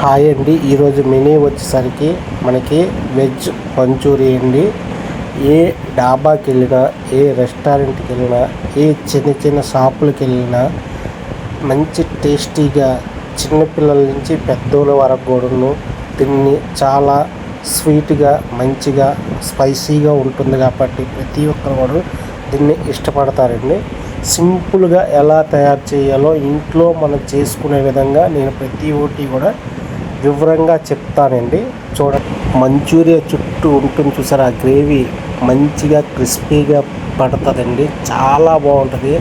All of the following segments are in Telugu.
హాయ్ అండి. ఈరోజు మెనీ వచ్చేసరికి మనకి వెజ్ మంచూరియా అండి. ఏ డాబాకి వెళ్ళినా ఏ రెస్టారెంట్కి వెళ్ళినా ఏ చిన్న చిన్న షాపులకి వెళ్ళినా మంచి టేస్టీగా చిన్నపిల్లల నుంచి పెద్దోళ్ళ వరకు కూడాను దీన్ని చాలా స్వీట్గా మంచిగా స్పైసీగా ఉంటుంది కాబట్టి ప్రతి ఒక్కరు కూడా దీన్ని ఇష్టపడతారండి. సింపుల్గా ఎలా తయారు చేయాలో ఇంట్లో మనం చేసుకునే విధంగా నేను ప్రతి ఒక్కటి కూడా వివరంగా చెప్తానండి. చూడండి మంచూరియా చుట్టూ ఉంటుంది చూసారా ఆ గ్రేవీ మంచిగా క్రిస్పీగా పడుతుందండి. చాలా బాగుంటుంది.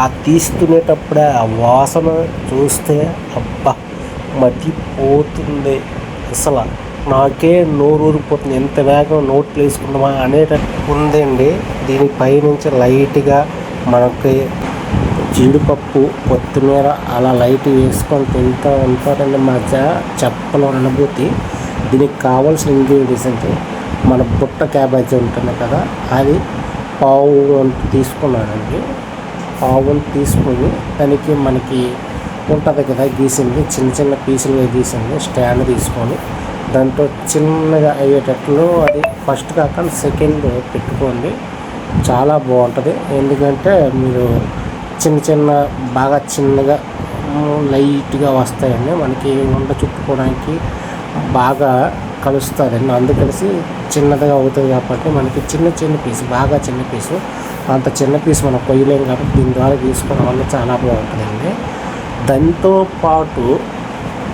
ఆ తీసుకునేటప్పుడే ఆ వాసన చూస్తే అబ్బా మతిపోతుంది. అసలు నాకే నోరు ఊరిపోతుంది. ఎంత వేగం నోట్లు వేసుకుందామా అనేటట్టు ఉందండి. దీనిపై నుంచి లైట్గా మనకి జీడిపప్పు కొత్తిమీర అలా లైట్ వేసుకొని తింటూ ఉంటారండి మధ్య చెప్పలో అనుభూతి దీనికి కావాల్సిన ఇంగ్రీడియంట్స్ అంటే మన బుట్ట క్యాబేజీ ఉంటుంది కదా అది పావు వంతు తీసుకున్నానండి పావు వంతు తీసుకొని దానికి మనకి ఉంటుంది కదా గీసింది చిన్న చిన్న పీసులుగా గీసింది స్టాండ్ తీసుకొని దాంట్లో చిన్నగా అయ్యేటట్లు అది ఫస్ట్ కాకుండా సెకండ్ పెట్టుకోండి. చాలా బాగుంటుంది. ఎందుకంటే మీరు చిన్న చిన్న బాగా చిన్నగా లైట్గా వస్తాయండి. మనకి వంట చుట్టుకోవడానికి బాగా కలుస్తుందండి అందుకలిసి చిన్నదిగా అవుతుంది కాబట్టి మనకి చిన్న చిన్న పీసు బాగా చిన్న పీసు. అంత చిన్న పీసు మనం కొయ్యలేం కాబట్టి దీని ద్వారా తీసుకోవడం వల్ల చాలా బాగుంటుందండి. దాంతో పాటు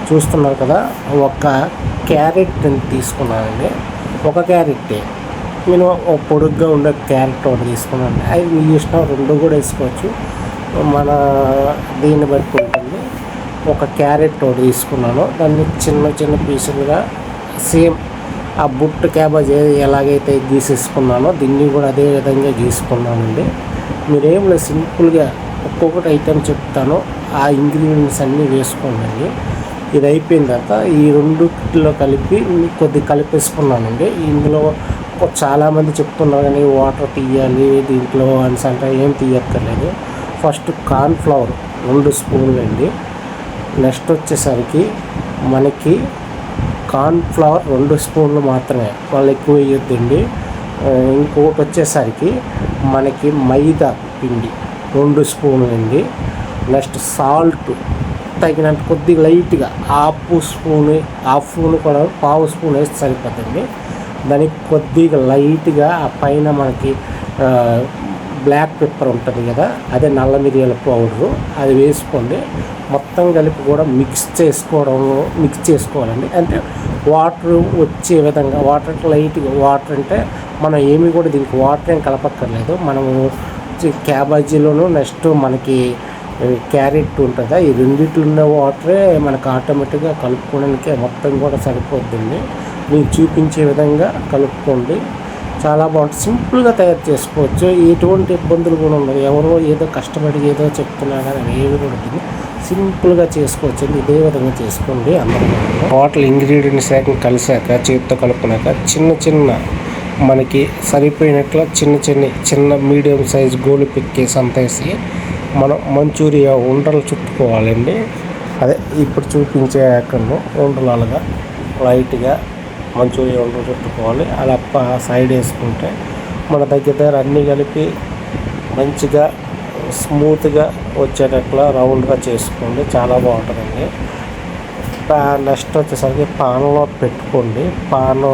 చూస్తున్నారు కదా ఒక క్యారెట్ తీసుకున్నానండి. ఒక క్యారెట్టే. నేను పొడుగ్గా ఉండే క్యారెట్ ఒకటి తీసుకున్నాను అది మీ ఇష్టం రెండు కూడా వేసుకోవచ్చు. మన దీన్ని బట్టి ఉంటుంది. ఒక క్యారెట్ ఒకటి తీసుకున్నాను. దాన్ని చిన్న చిన్న పీసులుగా సేమ్ ఆ బుట్ట క్యాబేజ్ ఎలాగైతే గీసేసుకున్నానో దీన్ని కూడా అదే విధంగా గీసుకున్నానండి. మీరేం లేదు సింపుల్గా ఒక్కొక్కటి ఐటెం చెప్తాను. ఆ ఇంగ్రీడియంట్స్ అన్నీ వేసుకోండి. ఇది అయిపోయిన తర్వాత ఈ రెండులో కలిపి కొద్ది కలిపేసుకున్నానండి. ఇందులో చాలామంది చెప్తున్నారు కానీ వాటర్ తీయాలి దీంట్లో అని అంటే ఏం తీయక్కర్లేదు. ఫస్ట్ కార్న్ఫ్లవర్ రెండు స్పూన్లు అండి. నెక్స్ట్ వచ్చేసరికి మనకి కార్న్ఫ్లవర్ రెండు స్పూన్లు మాత్రమే. వాళ్ళు ఎక్కువ వేయొద్దండి. ఇంకొకటి వచ్చేసరికి మనకి మైదా పిండి రెండు స్పూన్లు అండి. నెక్స్ట్ సాల్ట్ తగినంత కొద్దిగా లైట్గా హాఫ్ స్పూన్ హాఫ్ స్పూన్ కూడా పావు స్పూన్ వేస్తే సరిపోతుంది. దానికి కొద్దిగా లైట్గా ఆ పైన మనకి బ్లాక్ పెప్పర్ ఉంటుంది కదా అదే నల్ల మిరియాల పౌడరు అది వేసుకోండి. మొత్తం కలిపి కూడా మిక్స్ చేసుకోవడం మిక్స్ చేసుకోవాలండి. అంటే వాటర్ వచ్చే విధంగా వాటర్ లైట్గా వాటర్ అంటే మనం ఏమి కూడా దీనికి వాటర్ ఏం కలపక్కర్లేదు. మనము క్యాబేజీలోను నెక్స్ట్ మనకి క్యారెట్ ఉంటుందా ఈ రెండిట్లో ఉన్న వాటరే మనకు ఆటోమేటిక్గా కలుపుకోవడానికి మొత్తం కూడా సరిపోద్దండి. మీరు చూపించే విధంగా కలుపుకోండి. చాలా బాగుంటుంది. సింపుల్గా తయారు చేసుకోవచ్చు. ఎటువంటి ఇబ్బందులు కూడా ఉండదు. ఎవరో ఏదో కష్టపడి ఏదో చెప్తున్నా కానీ ఏమి కూడా ఉంటుంది సింపుల్గా చేసుకోవచ్చు. ఇదే విధంగా చేసుకోండి అందరూ వాటర్ ఇంగ్రీడియంట్స్ కలిసాక చేతితో కలుపుకున్నాక చిన్న చిన్న మనకి సరిపోయినట్లు చిన్న చిన్న చిన్న మీడియం సైజ్ గోలు పిక్కేసి అంతేసి మనం మంచూరియా ఉండలు చుట్టుకోవాలండి. అదే ఇప్పుడు చూపించే అక్కడ ఉండలాలుగా లైట్గా మంచూరియా ఉండలు చుట్టుకోవాలి అలా సైడ్ వేసుకుంటే మన దగ్గర దగ్గర అన్నీ కలిపి మంచిగా స్మూత్గా వచ్చేటట్లా రౌండ్గా చేసుకోండి. చాలా బాగుంటుందండి. నెక్స్ట్ వచ్చేసరికి పాన్లో పెట్టుకోండి. పాను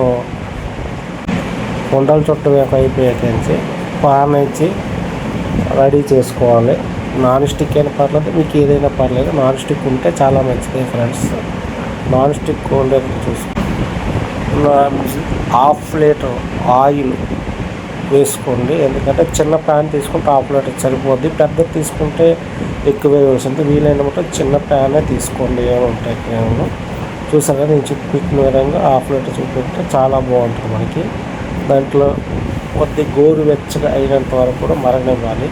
ఉండలు చుట్టూ అయిపోయాక పాన్ ఇచ్చి రెడీ చేసుకోవాలి. నాన్ స్టిక్ అయినా పర్లేదు మీకు ఏదైనా పర్లేదు. నాన్ స్టిక్ ఉంటే చాలా మంచిది ఫ్రెండ్స్. నాన్ స్టిక్ ఉండేది చూసుకోండి. హాఫ్ లీటర్ ఆయిల్ వేసుకోండి. ఎందుకంటే చిన్న ప్యాన్ తీసుకుంటే హాఫ్ లీటర్ సరిపోద్ది. పెద్ద తీసుకుంటే ఎక్కువ వేసింది వీలైనమాట చిన్న ప్యానే తీసుకోండి. ఏముంటాయి క్రీములు? చూసారా? నేను చూపించిన విధంగా హాఫ్ లీటర్ చూపిస్తే చాలా బాగుంటుంది మనకి. దాంట్లో కొద్ది గోరువెచ్చగా అయినంత వరకు కూడా మరగనివ్వాలి.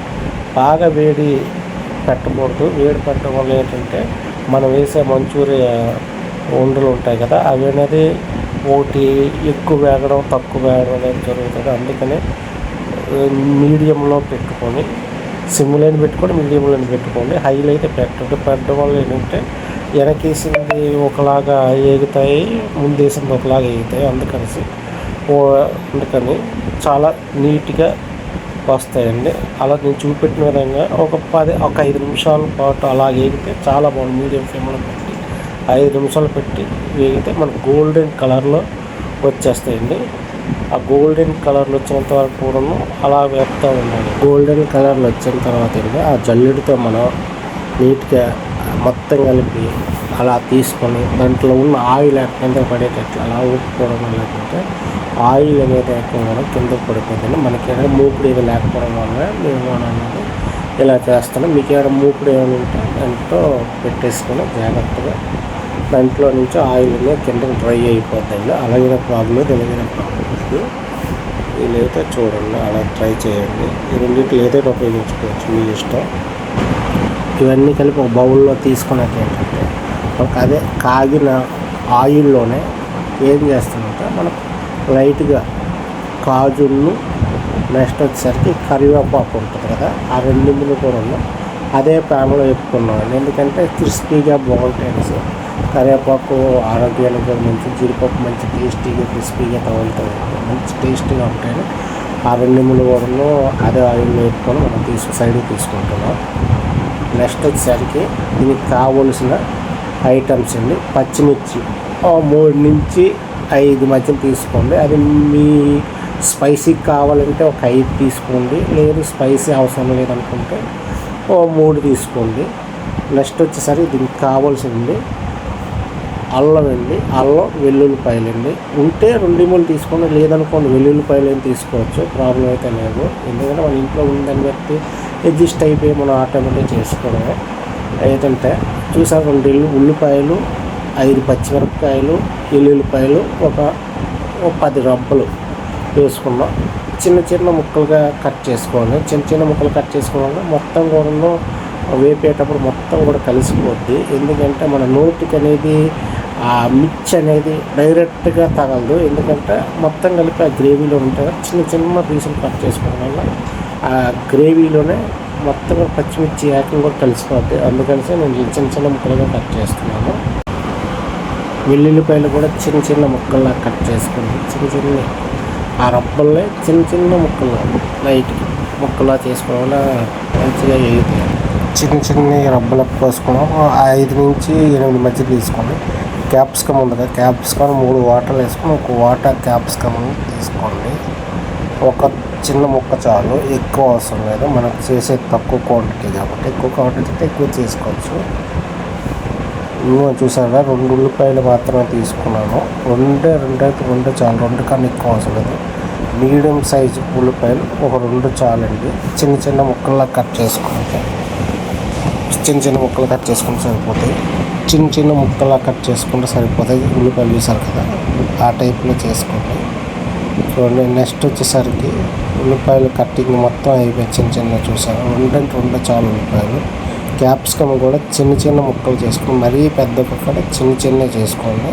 బాగా వేడి పెట్టకూడదు. వేడి పెట్టడం వల్ల ఏంటంటే మనం వేసే మంచూరియా ఉండలు ఉంటాయి కదా అవి అనేది ఒకటి ఎక్కువ వేగడం తక్కువ వేగడం అనేది జరుగుతుంది. అందుకనే మీడియంలో పెట్టుకొని సిమ్లైన్ పెట్టుకొని మీడియంలో పెట్టుకోండి హైలో అయితే పెట్టండి పెట్టడం వల్ల ఏంటంటే వెనకేసింది ఒకలాగా ఏగుతాయి ముందేసింది ఒకలాగా ఏగుతాయి. అందుకనేసి ఓ- అందుకని చాలా నీట్గా వస్తాయండి. అలా నేను చూపెట్టిన విధంగా ఒక పది ఒక ఐదు నిమిషాల పాటు అలా ఎగితే చాలా బాగుంది మీడియం ఫ్లేమ్లో ఐదు నిమిషాలు పెట్టి వేగితే మనకు గోల్డెన్ కలర్లో వచ్చేస్తాయండి. ఆ గోల్డెన్ కలర్లో వచ్చేంత వరకు కూడాను అలా వేపుతూ ఉండాలి. గోల్డెన్ కలర్లో వచ్చిన తర్వాత అండి ఆ జల్లెడితో మనం నీట్గా మొత్తం కలిపి అలా తీసుకొని దాంట్లో ఉన్న ఆయిల్ కింద పడేటట్లు అలా ఊపుకోవడం లేకుంటే ఆయిల్ అనేది లేకుండా కింద పడిపోతుంది. మనకి ఏదైనా మూపుడు ఏది లేకపోవడం వల్ల మేము అనేది ఇలా చేస్తాను. మీకు ఏమైనా మూపుడు ఏమైనా ఉంటే దాంట్లో పెట్టేసుకొని జాగ్రత్తగా దాంట్లో నుంచి ఆయిల్ కిందకి కింద డ్రై అయిపోతుంది అలాగే ప్రాబ్లం తెలియని ఎలాగైనా ప్రాబ్లం లేదు వీలైతే చూడండి అలా ట్రై చేయండి. ఈ రెండింటిలో ఏదైతే ఉపయోగించుకోవచ్చు మీ ఇష్టం. ఇవన్నీ కలిపి ఒక బౌల్లో తీసుకున్నట్టు ఏంటంటే ఒక అదే కాగిన ఆయిల్లోనే ఏం చేస్తామంటే మనం లైట్గా కాజును నెక్స్ట్ వచ్చేసరికి కరివేపాకు ఉంటుంది కదా ఆ రెండింటిని కూడా ఉన్నాం అదే ప్యాన్లో వేపుకున్నాను ఎందుకంటే క్రిస్పీగా బాగుంటాయి సార్ కరివేపాకు ఆరోగ్యానికి మంచి జీడిపప్పు మంచి టేస్టీగా క్రిస్పీగా తగులుతుంది మంచి టేస్టీగా ఉంటాయి. ఆ రెండు నిమ్మలు కూడా అదే ఆయిల్ వేపుకొని మనం తీసుకు సైడ్ తీసుకుంటున్నాం. నెక్స్ట్ వచ్చేసరికి దీనికి కావలసిన ఐటమ్స్ అండి. పచ్చిమిర్చి. మూడు నుంచి ఐదు మధ్యన తీసుకోండి. అది మీ స్పైసీ కావాలంటే ఒక ఐదు తీసుకోండి. లేదు స్పైసీ అవసరం లేదనుకుంటే ఓ మూడు తీసుకోండి. నెక్స్ట్ వచ్చేసరికి దీనికి కావాల్సింది అల్లం అండి. అల్లం వెల్లుల్లిపాయలు అండి ఉంటే రెండు మూలు తీసుకోండి. లేదనుకోండి వెల్లుల్లిపాయలు ఏం తీసుకోవచ్చు. ప్రాబ్లం అయితే లేదు. ఎందుకంటే మన ఇంట్లో ఉందని బట్టి అడ్జస్ట్ అయిపోయి మనం ఆటోమేటిక్ చేసుకోవడమే. ఏంటంటే చూసారు రెండు ఉల్లిపాయలు ఐదు పచ్చిమిరపకాయలు వెల్లుల్లిపాయలు ఒక ఒక పది రబ్బలు. వేసుకున్నాం. చిన్న చిన్న ముక్కలుగా కట్ చేసుకోవాలి. చిన్న చిన్న ముక్కలు కట్ చేసుకోవడం వల్ల మొత్తం కూడా వేపేటప్పుడు మొత్తం కూడా కలిసిపోద్ది. ఎందుకంటే మన నోటికి అనేది ఆ మిర్చి అనేది డైరెక్ట్గా తగలదు. ఎందుకంటే మొత్తం కలిపి ఆ గ్రేవీలో ఉంటుంది చిన్న చిన్న పీసులు కట్ చేసుకోవడం వల్ల ఆ గ్రేవీలోనే మొత్తం పచ్చిమిర్చి ఏకం కూడా కలిసిపోద్ది. అందుకని నేను చిన్న చిన్న ముక్కలుగా కట్ చేస్తున్నాను. వెల్లుల్లిపాయలు కూడా చిన్న చిన్న ముక్కల్లా కట్ చేసుకుని చిన్న చిన్న ఆ రబ్బల్ని చిన్న చిన్న ముక్కలు లైట్ ముక్కలా చేసుకోవడం వల్ల మంచిగా వేగుతాయి చిన్న చిన్న రబ్బలు పోసుకున్నాం. ఐదు నుంచి ఎనిమిది మధ్య తీసుకోండి. క్యాప్సికమ్ ఉంది కదా క్యాప్సికమ్ మూడు వాటర్లు వేసుకొని ఒక వాటర్ క్యాప్సికమ్ తీసుకోండి. ఒక చిన్న ముక్క చాలు ఎక్కువ అవసరం లేదు. మనకు చేసే తక్కువ క్వాంటిటీ కాబట్టి ఎక్కువ క్వాంటిటీ అయితే ఎక్కువ చేసుకోవచ్చు. చూసారా రెండు ఉల్లిపాయలు మాత్రమే తీసుకున్నాను. రెండే రెండైతే రెండు చాలు. రెండు కన్నా ఎక్కువ అవసరం లేదు. మీడియం సైజు ఉల్లిపాయలు ఒక రెండు చాలండి. చిన్న చిన్న ముక్కల్లా కట్ చేసుకుంటే చిన్న చిన్న ముక్కలు కట్ చేసుకుంటే సరిపోతాయి. చిన్న చిన్న ముక్కలా కట్ చేసుకుంటే సరిపోతాయి. ఉల్లిపాయలు చూసారు కదా? ఆ టైప్లో చేసుకోండి. చూడండి నెక్స్ట్ వచ్చేసరికి ఉల్లిపాయలు కట్టింగ్ మొత్తం అయిపోయి చిన్న చిన్న చూసారు రెండంటే రెండు చాలు ఉల్లిపాయలు. క్యాప్సికమ్ కూడా చిన్న చిన్న ముక్కలు చేసుకుని మరీ పెద్ద కాకుండా చిన్న చిన్న చేసుకోండి.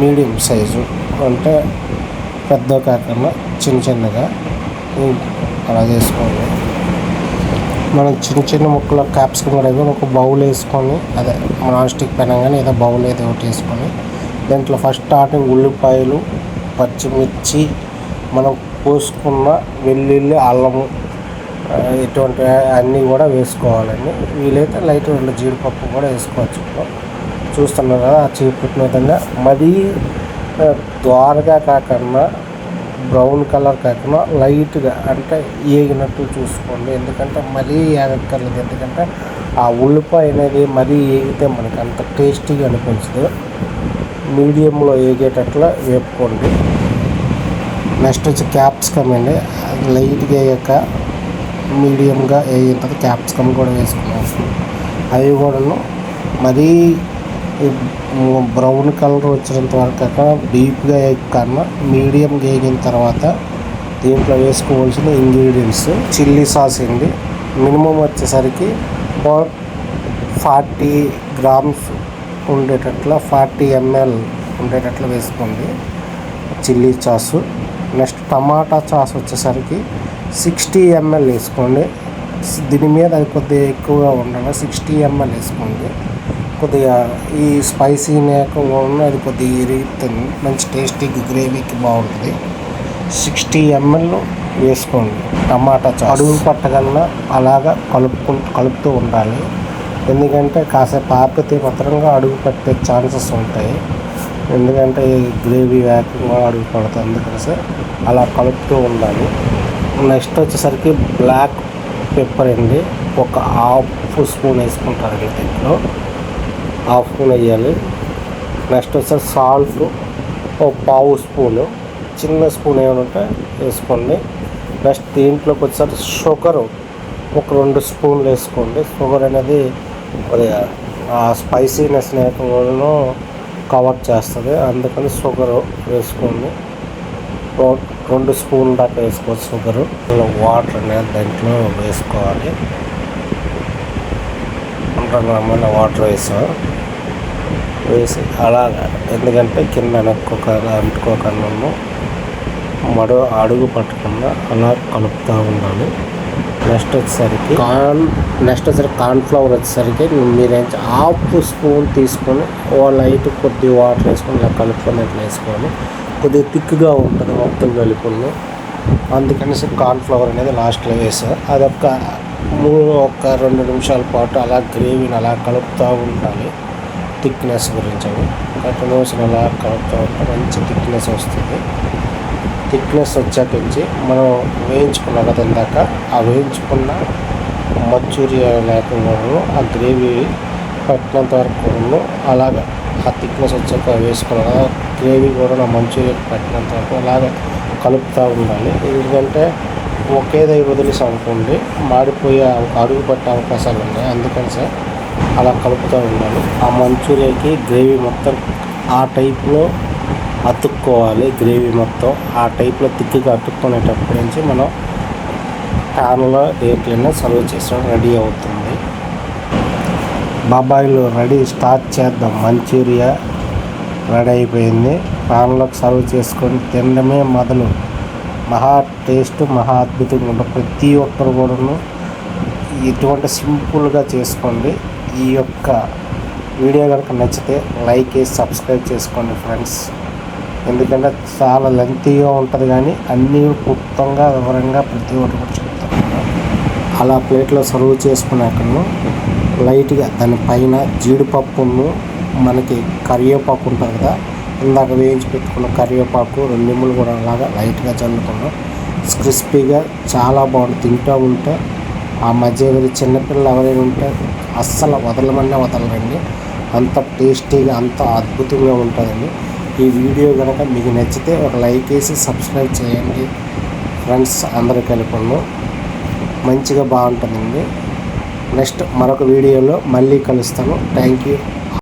మీడియం సైజు అంటే పెద్ద కాకుండా చిన్న చిన్నగా అలా చేసుకోండి. మనం చిన్న చిన్న ముక్కలు క్యాప్సికమ్ కూడా ఒక బౌల్ వేసుకొని అదే నాన్ స్టిక్ పెనం కానీ ఏదో బౌల్ ఏదో ఒకటి వేసుకొని దాంట్లో ఫస్ట్ స్టార్టింగ్ ఉల్లిపాయలు పచ్చిమిర్చి మనం కోసుకున్న వెల్లుల్లి అల్లము ఇటువంటి అన్నీ కూడా వేసుకోవాలండి. వీలైతే లైట్ రెండు జీడిపప్పు కూడా వేసుకోవచ్చు. చూస్తున్నారు కదా ఆ చీపుట్టిన విధంగా. మరీ ద్వారగా కాకుండా బ్రౌన్ కలర్ కాకుండా లైట్గా అంటే ఏగినట్టు చూసుకోండి. ఎందుకంటే మరీ ఏగక్కర్లేదు. ఎందుకంటే ఆ ఉల్లిపాయ అనేది మరీ ఏగితే మనకి అంత టేస్టీగా అనిపించదు. మీడియంలో ఏగేటట్లా వేపుకోండి. నెక్స్ట్ వచ్చి క్యాప్సికమ్ అండి. అది లైట్గా వేయక మీడియంగా వేగిన తర్వాత క్యాప్సికమ్ కూడా వేసుకున్నాం. అవి కూడాను మరీ బ్రౌన్ కలర్ వచ్చినంత వరకు కాక డీప్గా కన్నా మీడియంగా వేగిన తర్వాత దీంట్లో వేసుకోవాల్సిన ఇంగ్రీడియంట్స్ చిల్లీ సాస్ అండి. మినిమం వచ్చేసరికి ఫార్టీ గ్రామ్స్ ఉండేటట్ల ఫార్టీ ఎంఎల్ ఉండేటట్లు వేసుకోండి. Chilli sauce. Next tomato sauce వచ్చేసరికి సిక్స్టీ ఎంఎల్ వేసుకోండి. దీని మీద అది కొద్దిగా ఎక్కువగా ఉండాలి. సిక్స్టీ ఎంఎల్ వేసుకోండి. కొద్దిగా ఈ స్పైసీ మేకంగా ఉన్న అది కొద్దిగా ఇరుగుతుంది మంచి టేస్టీ గ్రేవీకి బాగుంటుంది. సిక్స్టీ ఎంఎల్ వేసుకోండి. టమాటా చాస్ అడుగు పట్టగలన? అలాగా కలుపుకుంటూ కలుపుతూ ఉండాలి. ఎందుకంటే కాసేపు ఆపితే మాత్రంగా అడుగు పట్టే ఛాన్సెస్ ఉంటాయి. ఎందుకంటే గ్రేవీ వేగంగా అడుగు పడుతుంది అందుకని అలా కలుపుతూ ఉండాలి. నెక్స్ట్ వచ్చేసరికి బ్లాక్ పెప్పర్ అండి. ఒక హాఫ్ స్పూన్ వేసుకుంటారండి దీంట్లో హాఫ్ స్పూన్ వేయాలి. నెక్స్ట్ వచ్చేసి సాల్ట్ ఒక పావు స్పూను. చిన్న స్పూన్ ఏమైనా ఉంటే వేసుకోండి. నెక్స్ట్ దీంట్లోకి వచ్చేసరికి షుగర్ ఒక రెండు స్పూన్లు వేసుకోండి. షుగర్ అనేది ఆ స్పైసీనెస్ నేపథ్యంలో కవర్ చేస్తుంది. అందుకని షుగర్ వేసుకోండి. రెండు స్పూన్ దాకా వేసుకోవచ్చు షుగరు వాటర్ అనేది దాంట్లో వేసుకోవాలి. రెండు గ్రాముల వాటర్ వేసాం వేసి అలాగా ఎందుకంటే కింద నొక్కొక అంటుకోకుండా మడు అడుగు పట్టకుండా అలా కలుపుతూ ఉండాలి. నెక్స్ట్ వచ్చేసరికి కార్న్ నెక్స్ట్ వచ్చేసరికి కార్న్ఫ్లవర్ వచ్చేసరికి మీరేం హాఫ్ స్పూన్ తీసుకొని ఓ లైట్ కొద్ది వాటర్ వేసుకొని ఇలా కలుపుకొని ఇట్లా వేసుకోవాలి. కొద్దిగా థిక్గా ఉంటుంది మొత్తం కలుపుకొని అందుకనేసి కార్న్ఫ్లవర్ అనేది లాస్ట్లో వేసాం. అదొక మూడు ఒక రెండు నిమిషాల పాటు అలా గ్రేవీని అలా కలుపుతూ ఉండాలి థిక్నెస్ గురించి అని. కంటిన్యూస్ అలా కలుపుతూ ఉంటే మంచి థిక్నెస్ వస్తుంది. థిక్నెస్ వచ్చాక నుంచి మనం వేయించుకున్నాం కదా ఇందాక ఆ వేయించుకున్న మంచూరియా లేకుండా ఆ గ్రేవీ పట్టినంత వరకు అలాగ. ఆ థిక్నెస్ వచ్చాక వేసుకున్న గ్రేవీ కూడా నా మంచూరియా పెట్టినంత వరకు అలాగే కలుపుతూ ఉండాలి. ఎందుకంటే ఒకేదై దగ్గర అనుకోండి మాడిపోయే అడుగు పట్టే అవకాశాలు ఉన్నాయి. అందుకని సార్ అలా కలుపుతూ ఉండాలి. ఆ మంచూరియాకి గ్రేవీ మొత్తం ఆ టైప్లో అతుక్కోవాలి. గ్రేవీ మొత్తం ఆ టైప్లో తిక్కిగా అతుక్కునేటప్పటి నుంచి మనం ప్యాన్లో దేంట్లోనే సర్వ్ చేసడం రెడీ అవుతుంది. బాబాయిలు రెడీ స్టార్ట్ చేద్దాం. మంచూరియా రెడీ అయిపోయింది ప్యాన్లోకి సర్వ్ చేసుకొని తినడమే మొదలు. మహా టేస్ట్ మహా అద్భుతంగా ఉంటుంది. ప్రతి ఒక్కరు కూడాను ఇటువంటి సింపుల్గా చేసుకోండి. ఈ యొక్క వీడియో కనుక నచ్చితే లైక్ వేసి సబ్స్క్రైబ్ చేసుకోండి ఫ్రెండ్స్. ఎందుకంటే చాలా లెంతీగా ఉంటుంది కానీ అన్నీ క్లుప్తంగా వివరంగా ప్రతి ఒక్కటి కూడా చెప్తాను. అలా ప్లేట్లో సర్వ్ చేసుకున్నాకను లైట్గా దానిపైన జీడిపప్పును మనకి కరివేపాకు ఉంటుంది కదా ఇందాక వేయించి పెట్టుకున్న కరివేపాకు రెండు నిమ్మలు కూడా అలాగా లైట్గా చల్లుకున్నాం. క్రిస్పీగా చాలా బాగుంటుంది తింటూ ఉంటే ఆ మధ్య ఎవరి చిన్నపిల్లలు ఎవరైనా ఉంటే అస్సలు వదలమన్నా వదలరండి. అంత టేస్టీగా అంత అద్భుతంగా ఉంటుందండి. ఈ వీడియో కనుక మీకు నచ్చితే ఒక లైక్ వేసి సబ్స్క్రైబ్ చేయండి. ఫ్రెండ్స్ అందరూ కలుపును మంచిగా బాగుంటుందండి. నెక్స్ట్ మరొక వీడియోలో మళ్ళీ కలుస్తాను. Thank you